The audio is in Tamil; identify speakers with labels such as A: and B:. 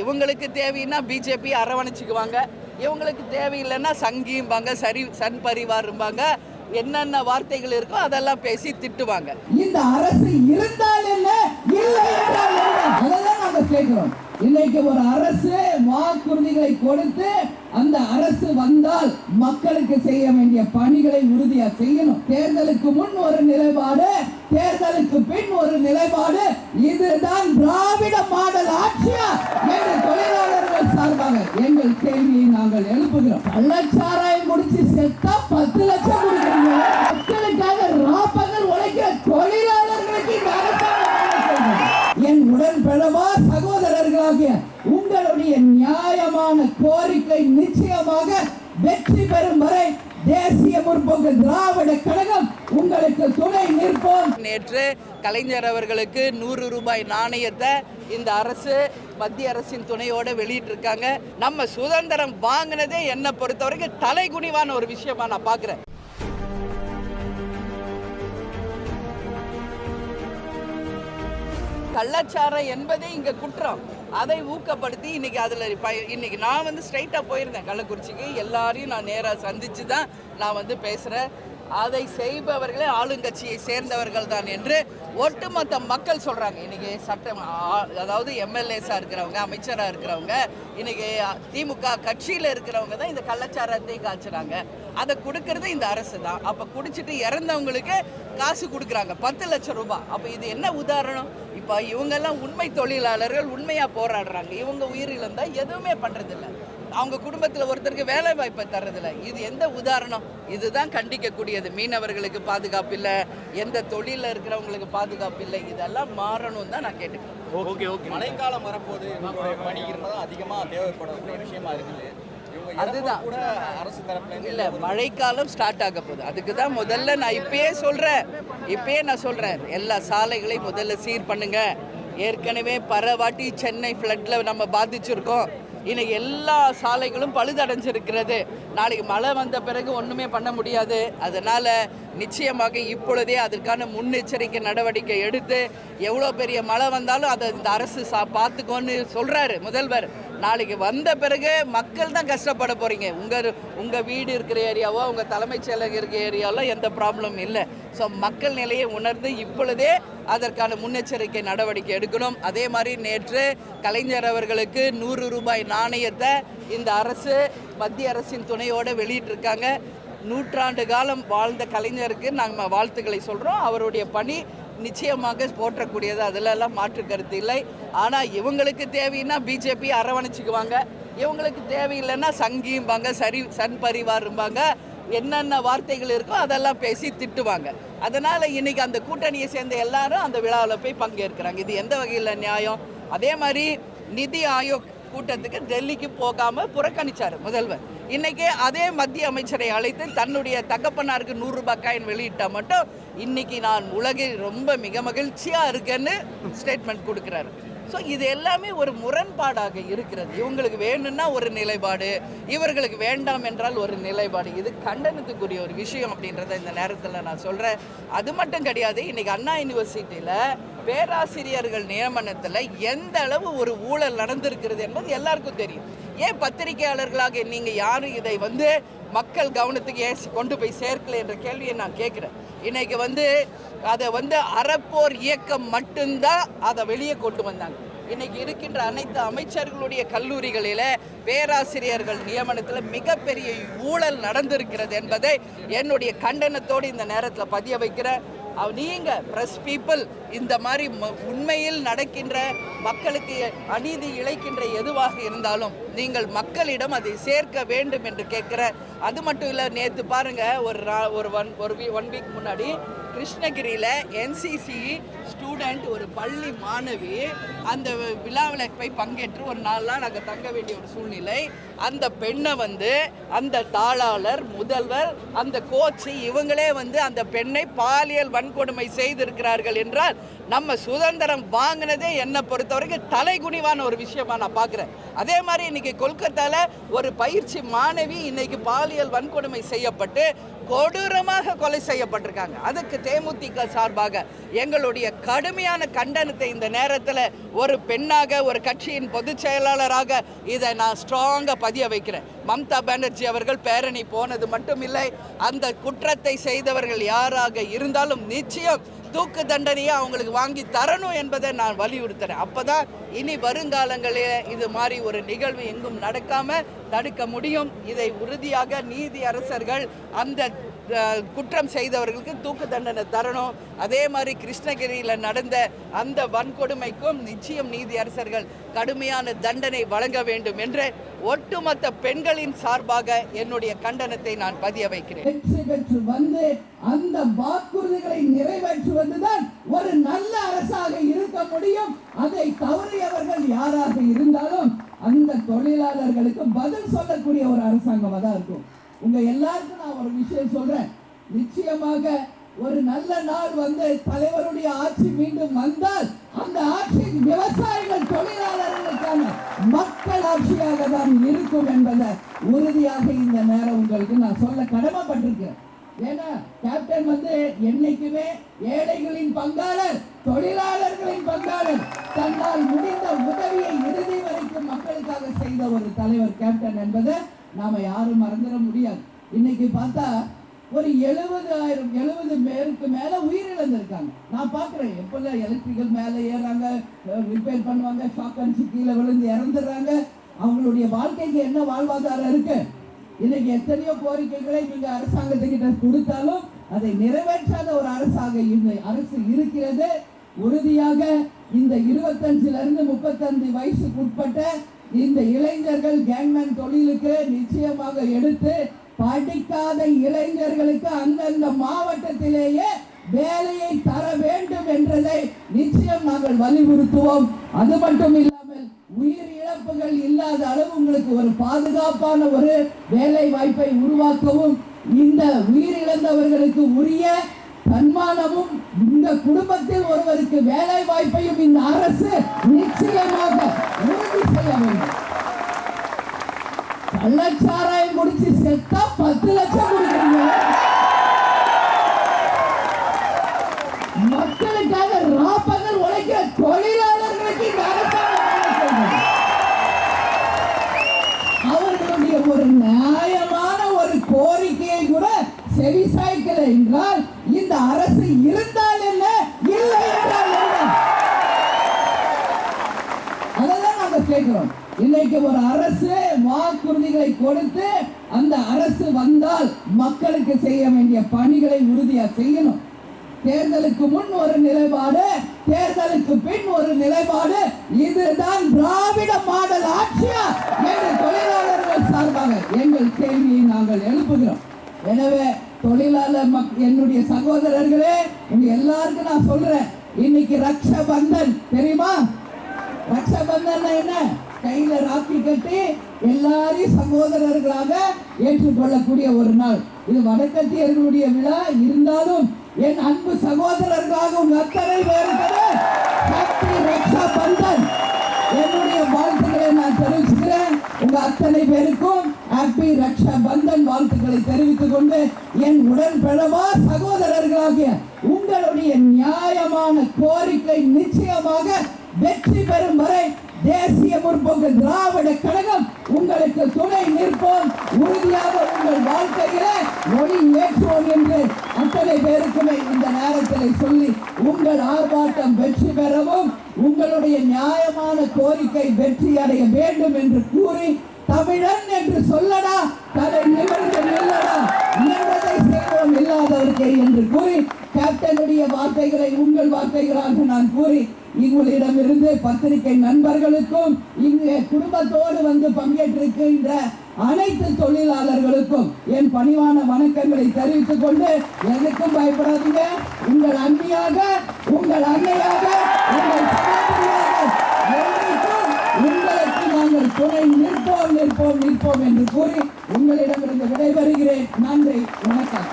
A: இவங்களுக்கு தேவைன்னா பிஜேபி அரவணைச்சிக்குவாங்க. இவங்களுக்கு தேவையில்லைன்னா சங்கிம்பாங்க சரி சன் பரிவாரும்பாங்க. என்னென்ன வார்த்தைகள் இருக்கோ அதெல்லாம் பேசி திட்டுவாங்க.
B: இந்த அரசு இருந்தால் என்ன? இல்லை என்றால் என்ன? அதெல்லாம் நாங்க கேட்கிறோம். இன்னைக்கு ஒரு அரசு வாக்குறுதிகளை கொடுத்து அந்த அரசு வந்தால் மக்களுக்கு செய்ய வேண்டிய பணிகளை உறுதியா செய்யணும். தேர்தலுக்கு முன் ஒரு நிலைப்பாடு தேர்தலுக்கு பின் ஒரு நிலைப்பாடு இதுதான் திராவிட மாடல் ஆட்சியா என்று தொழிலாளர்கள் சார்பாக எங்கள் கேள்வியை நாங்கள் எழுப்புகிறோம். கள்ளச்சாராயம் முடிச்சு செத்தா பத்து லட்சம்
A: நேற்று கலைஞர் அவர்களுக்கு நூறு ரூபாய் நாணயத்தை இந்த அரசு மத்திய அரசின் துணையோட வெளியிட்டிருக்காங்க. நம்ம சுதந்திரம் வாங்கினதே என்னை பொறுத்த வரைக்கும் தலைகுனிவான ஒரு விஷயமா நான் பார்க்குறேன். கள்ளச்சாரம் என்பதே இங்க குற்றம். அதை ஊக்கப்படுத்தி இன்னைக்கு அதுல இன்னைக்கு நான் வந்து ஸ்ட்ரைட்டா போயிருந்தேன் கள்ளக்குறிச்சிக்கு. எல்லாரையும் நான் நேரா சந்திச்சு தான் நான் வந்து பேசுறேன். அதை செய்பவர்களே ஆளுங்கட்சியை சேர்ந்தவர்கள் தான் என்று ஒட்டுமொத்த மக்கள் சொல்கிறாங்க இன்றைக்கி சட்டம் அதாவது எம்எல்ஏஸாக இருக்கிறவங்க அமைச்சராக இருக்கிறவங்க இன்றைக்கி திமுக கட்சியில் இருக்கிறவங்க தான் இந்த கள்ளச்சாரத்தை காய்ச்சுறாங்க. அதை கொடுக்கறது இந்த அரசு தான். அப்போ குடிச்சிட்டு இறந்தவங்களுக்கு காசு கொடுக்குறாங்க பத்து லட்சம் ரூபாய். அப்போ இது என்ன உதாரணம்? இப்போ இவங்கெல்லாம் உண்மை தொழிலாளர்கள் உண்மையாக போராடுறாங்க. இவங்க உயிரிழந்தால் எதுவுமே பண்ணுறதில்ல அவங்க குடும்பத்தில் ஒருத்தருக்கு வேலை வாய்ப்பை தர்றதில்ல இது எந்த உதாரணம்? இதுதான் கண்டிக்கக்கூடியது. மீனவர்களுக்கு பாதுகாப்பு இல்லை எந்த தொழிலில் இருக்கிறவங்களுக்கு பாதுகாப்பு இல்லை இதெல்லாம் மாறணும் தான் நான் கேட்டுக்கிறேன்.
C: Okay okay.
D: மழைக்காலம் வரப்போது தான் அதிகமாக தேவைப்படக்கூடிய விஷயமா இருக்குது.
A: அதுதான். இல்லை மழைக்காலம் ஸ்டார்ட் ஆக போகுது. அதுக்கு தான் முதல்ல நான் இப்பயே சொல்கிறேன் இப்பயே நான் சொல்கிறேன் எல்லா சாலைகளையும் முதல்ல சீர் பண்ணுங்க. ஏற்கனவே பரவாட்டி சென்னை ஃப்ளட்டில் நம்ம பாதிச்சிருக்கோம். இன்னைக்கு எல்லா சாலைகளும் பழுதடைஞ்சிருக்கிறது. நாளைக்கு மழை வந்த பிறகு ஒன்றுமே பண்ண முடியாது. அதனால் நிச்சயமாக இப்பொழுதே அதற்கான முன்னெச்சரிக்கை நடவடிக்கை எடுத்து எவ்வளோ பெரிய மழை வந்தாலும் அதை இந்த அரசு சா பார்த்துக்கோன்னு சொல்கிறாரு முதல்வர். நாளைக்கு வந்த பிறகு மக்கள் தான் கஷ்டப்பட போகிறீங்க உங்கள் உங்கள் வீடு இருக்கிற ஏரியாவோ உங்கள் தலைமைச் செயலகம் இருக்கிற ஏரியாவோ எந்த ப்ராப்ளமும் இல்லை. ஸோ மக்கள் நிலையை உணர்ந்து இப்பொழுதே அதற்கான முன்னெச்சரிக்கை நடவடிக்கை எடுக்கணும். அதே மாதிரி நேற்று கலைஞர் அவர்களுக்கு நூறு ரூபாய் நாணயத்தை இந்த அரசு மத்திய அரசின் துணையோடு வெளியிட்டிருக்காங்க. நூற்றாண்டு காலம் வாழ்ந்த கலைஞருக்கு நாங்கள் வாழ்த்துக்களை சொல்கிறோம் அவருடைய பணி நிச்சயமாக போற்றக்கூடியது. அதிலெல்லாம் மாற்று கருத்து இல்லை. ஆனால் இவங்களுக்கு தேவைன்னா பிஜேபி அரவணைச்சிக்குவாங்க. இவங்களுக்கு தேவையில்லைன்னா சங்கிம்பாங்க சரி சன் பரிவாரும்பாங்க. என்னென்ன வார்த்தைகள் இருக்கோ அதெல்லாம் பேசி திட்டுவாங்க. அதனால் இன்னைக்கு அந்த கூட்டணியை சேர்ந்த எல்லாரும் அந்த விழாவில் போய் பங்கேற்கிறாங்க. இது எந்த வகையில் நியாயம்? அதே மாதிரி நிதி ஆயோக் கூட்டத்துக்கு டெல்லிக்கு போகாமல் புறக்கணிச்சார் முதல்வர். இன்னைக்கு அதே மத்திய அமைச்சரை அழைத்து தன்னுடைய தகப்பனாருக்கு நூறுரூபா காயின் வெளியிட்டால் மட்டும் இன்னைக்கு நான் உலகில் ரொம்ப மிக மகிழ்ச்சியாக இருக்கேன்னு ஸ்டேட்மெண்ட் கொடுக்குறாரு. ஸோ இது எல்லாமே ஒரு முரண்பாடாக இருக்கிறது. இவங்களுக்கு வேணும்னா ஒரு நிலைப்பாடு இவர்களுக்கு வேண்டாம் என்றால் ஒரு நிலைப்பாடு. இது கண்டனத்துக்குரிய ஒரு விஷயம் அப்படின்றத இந்த நேரத்தில் நான் சொல்கிறேன் அது மட்டும் கிடையாது இன்னைக்கு அண்ணா யூனிவர்சிட்டியில் பேராசிரியர்கள் நியமனத்தில் எந்த அளவு ஒரு ஊழல் நடந்திருக்கிறது என்பது எல்லாருக்கும் தெரியும். ஏன் பத்திரிகையாளர்களாக நீங்கள் யாரும் இதை வந்து மக்கள் கவனத்துக்கு ஏன் கொண்டு போய் சேர்க்கல என்ற கேள்வியை நான் கேட்குறேன். இன்னைக்கு வந்து அதை வந்து அறப்போர் இயக்கம் மட்டும்தான் அதை வெளியே கொண்டு வந்தாங்க. இன்னைக்கு இருக்கின்ற அனைத்து அமைச்சர்களுடைய கல்லூரிகளில் பேராசிரியர்கள் நியமனத்தில் மிகப்பெரிய ஊழல் நடந்திருக்கிறது என்பதை என்னுடைய கண்டனத்தோடு இந்த நேரத்தில் பதிய வைக்கிறேன். நீங்கள் ப்ரெஸ் பீப்புள் இந்த மாதிரி ம- உண்மையில் நடக்கின்ற மக்களுக்கு அநீதி இழைக்கின்ற எதுவாக இருந்தாலும் நீங்கள் மக்களிடம் அதை சேர்க்க வேண்டும் என்று கேட்குற அது மட்டும் இல்லை நேற்று பாருங்கள் ஒரு ஒரு ஒன் ஒரு வீ ஒன் வீக் முன்னாடி கிருஷ்ணகிரியில் என்சிசி ஸ்டூடெண்ட் ஒரு பள்ளி மாணவி அந்த விழாவில் போய் பங்கேற்று ஒரு நாளாக நாங்கள் தங்க வேண்டிய ஒரு சூழ்நிலை. அந்த பெண்ணை வந்து அந்த தாளாளர் முதல்வர் அந்த கோச்சு இவங்களே வந்து அந்த பெண்ணை பாலியல் வன்கொடுமை செய்திருக்கிறார்கள் என்றால் நம்ம சுதந்திரம் வாங்கினதே என்னை பொறுத்த வரைக்கும் தலைகுனிவான ஒரு விஷயமா நான் பார்க்குறேன். அதே மாதிரி இன்னைக்கு கொல்கத்தாவில் ஒரு பயிற்சி மாணவி இன்னைக்கு பாலியல் வன்கொடுமை செய்யப்பட்டு கொடூரமாக கொலை செய்யப்பட்டிருக்காங்க. அதுக்கு தேமுதிக சார்பாக எங்களுடைய கடுமையான கண்டனத்தை இந்த நேரத்தில்
E: ஒரு பெண்ணாக ஒரு கட்சியின் பொதுச் செயலாளராக இதை நான் ஸ்ட்ராங்காக பதிய வைக்கிறேன் மம்தா பானர்ஜி அவர்கள் பேரணி போனது மட்டும் இல்லை அந்த குற்றத்தை செய்தவர்கள் யாராக இருந்தாலும் நிச்சயம் தூக்கு தண்டனையை அவங்களுக்கு வாங்கி தரணும் என்பதை நான் வலியுறுத்துறேன். அப்பதான் இனி வருங்காலங்களில் இது மாதிரி ஒரு நிகழ்வு எங்கும் நடக்காமல் தடுக்க முடியும். இதை உறுதியாக நீதி அரசர்கள் அந்த குற்றம் செய்தவர்களுக்கு தூக்கு தண்டனை தரணும். அதே மாதிரி கிருஷ்ணகிரியில் நடந்த அந்த வன்கொடுமைக்கும் நிச்சயம் நீதி அரசர்கள் கடுமையான தண்டனை வழங்க வேண்டும் என்று ஒட்டுமொத்த பெண்களின் சார்பாக என்னுடைய கண்டனத்தை நான் பதிய வைக்கிறேன்
A: வெற்றி பெற்று வந்து அந்த வாக்குறுதிகளை நிறைவேற்றுவதுதான் ஒரு நல்ல அரசாக இருக்க முடியும். அதை தவறியவர்கள் யாராக இருந்தாலும் அந்த தொழிலாளர்களுக்கு பதில் சொல்லக்கூடிய ஒரு அரசாங்கமாக தான் இருக்கும். உங்க எல்லாருக்கும் நான் ஒரு விஷயம் சொல்றேன். நிச்சயமாக ஒரு நல்ல நாள் வந்து தலைவருடைய ஆட்சி மீண்டும் வந்தால் அந்த ஆட்சி விவசாயிகள் தொழிலாளர்களுக்கான மக்கள் ஆட்சியாக தான் இருக்கும் என்பதை உறுதியாக இந்த நேரம் உங்களுக்கு நான் சொல்ல கடமைப்பட்டிருக்கேன். ஏன்னா கேப்டன் வந்து என்னைக்குமே ஏழைகளின் பங்காளர் தொழிலாளர்களின் பங்காளர் தன்னால் முடிந்த உதவியை இறுதி வரைக்கும் மக்களுக்காக செய்த ஒரு தலைவர் கேப்டன் என்பதை நாம யாரும் மறந்துட முடியாது. இன்னைக்கு பார்த்தா ஒரு எழுபதாயிரம் எழுபது பேருக்கு மேல உயிரிழந்திருக்காங்க. நான் பார்க்குறேன் எப்போல்லாம் எலக்ட்ரிக்கல் மேலே ஏறாங்க ரிப்பேர் பண்ணுவாங்க ஷாக் அடிச்சு கீழே விழுந்து இறந்துடுறாங்க. அவங்களுடைய வாழ்க்கைக்கு என்ன வாழ்வாதாரம் இருக்கு? இன்னைக்கு எத்தனையோ கோரிக்கைகளை நீங்கள் அரசாங்கத்துக்கிட்ட கொடுத்தாலும் அதை நிறைவேற்றாத ஒரு அரசாக இன்னை அரசு இருக்கிறது. உறுதியாக இந்த இருபத்தஞ்சுல இருந்து முப்பத்தஞ்சு வயசுக்கு உட்பட்ட இந்த இளைஞர்கள் கேங்மேன் தொழிலுக்கு நிச்சயமாக எடுத்து படிக்காத இளைஞர்களுக்கு அந்தந்த மாவட்டத்திலேயே வேலையை தர வேண்டும் என்றதை நிச்சயம் நாங்கள் வலியுறுத்துவோம். அது மட்டும் இல்லாமல் உயிர் இழப்புகள் இல்லாத அளவு உங்களுக்கு ஒரு பாதுகாப்பான ஒரு வேலை வாய்ப்பை உருவாக்கவும் இந்த உயிர் இழந்தவர்களுக்கு உரிய சன்மானமும் இந்த குடும்பத்தில் ஒருவருக்கு வேலை வாய்ப்பையும் இந்த அரசு நிச்சயமாக கள்ளச்சாராயம் குடிச்சு செத்தா பத்து லட்சம் கொடுக்குறீங்க. மக்களுக்காக ராப்பகல் உழைக்கிற தொழிலாளர்களுக்கு இந்த அரசாங்கம் அவர்களுடைய ஒரு நியாயமான ஒரு கோரிக்கையை கூட செவிசாய்க்கல என்றால் இந்த அரசு இருந்தால் என்ன? இல்லை என்றால் என்ன? அதெல்லாம் நாங்கள் கேட்கிறோம். இன்னைக்கு ஒரு அரசு வாக்குறுதிகளை கொடுத்து அந்த அரசு வந்தால் மக்களுக்கு செய்ய வேண்டிய பணிகளை உறுதியா செய்யணும். தேர்தலுக்கு முன் ஒரு நிலைப்பாடு தேர்தலுக்கு பின் ஒரு நிலைப்பாடு. இதுதான் திராவிட மாடல் ஆட்சியா என்று தொழிலாளர்கள் சார்பாக எங்கள் கேள்வியை நாங்கள் எழுப்புகிறோம். எனவே தொழிலாளர் மக் என்னுடைய சகோதரர்களே உங்க எல்லாருக்கும் நான் சொல்றேன். இன்னைக்கு ரக்ஷபந்தன் தெரியுமா? ரக்ஷபந்தன் என்ன? கையில ராக்கி கட்டி எல்லாரையும் சகோதரர்களாக ஏற்றுக்கொள்ளக்கூடிய ஒரு நாள். இது வடக்கத்தியர்களுடைய விழா. இருந்தாலும் என் அன்பு சகோதரர்களாக உங்க அத்தனை பேருக்கு ஹாப்பி ரக்ஷா பந்தன் என்னுடைய வாழ்த்துக்களை நான் தெரிவிச்சுக்கிறேன். உங்க அத்தனை பேருக்கும் ஹாப்பி ரக்ஷா பந்தன் வாழ்த்துக்களை தெரிவித்துக் கொண்டு என் உடன்பிறவா சகோதரர்களாகிய உங்களுடைய நியாயமான கோரிக்கை நிச்சயமாக வெற்றி பெறும் வரை தேசிய முற்போக்கு திராவிட கழகம் உங்களுக்கு துணை நிற்போம். உறுதியாக உங்கள் வாழ்க்கையில ஒளி ஏற்றுவோம் என்று அத்தனை பேருக்குமே இந்த நேரத்தில் சொல்லி உங்கள் ஆர்ப்பாட்டம் வெற்றி பெறவும் உங்களுடைய நியாயமான கோரிக்கை வெற்றி அடைய வேண்டும் என்று கூறி தமிழன் என்று சொல்லடா தலை நிமிர்ந்து நில்லடா என்பதை செய்வோம் இல்லாதவர்க்கே என்று கூறி கேப்டனுடைய வார்த்தைகளை உங்கள் வார்த்தைகளாக நான் கூறி உங்களிடமிருந்து பத்திரிகை நண்பர்களுக்கும் இங்கே குடும்பத்தோடு வந்து பங்கேற்றிருக்கின்ற அனைத்து தொழிலாளர்களுக்கும் என் பணிவான வணக்கங்களை தெரிவித்துக் கொண்டு எதுக்கும் பயப்படாதீங்க. உங்கள் அண்ணியாக உங்கள் அன்னையாக உங்கள் உங்களுக்கு நாங்கள் துணை நிற்போம் நிற்போம் நிற்போம் என்று கூறி உங்களிடமிருந்து விடைபெறுகிறேன். நன்றி வணக்கம்.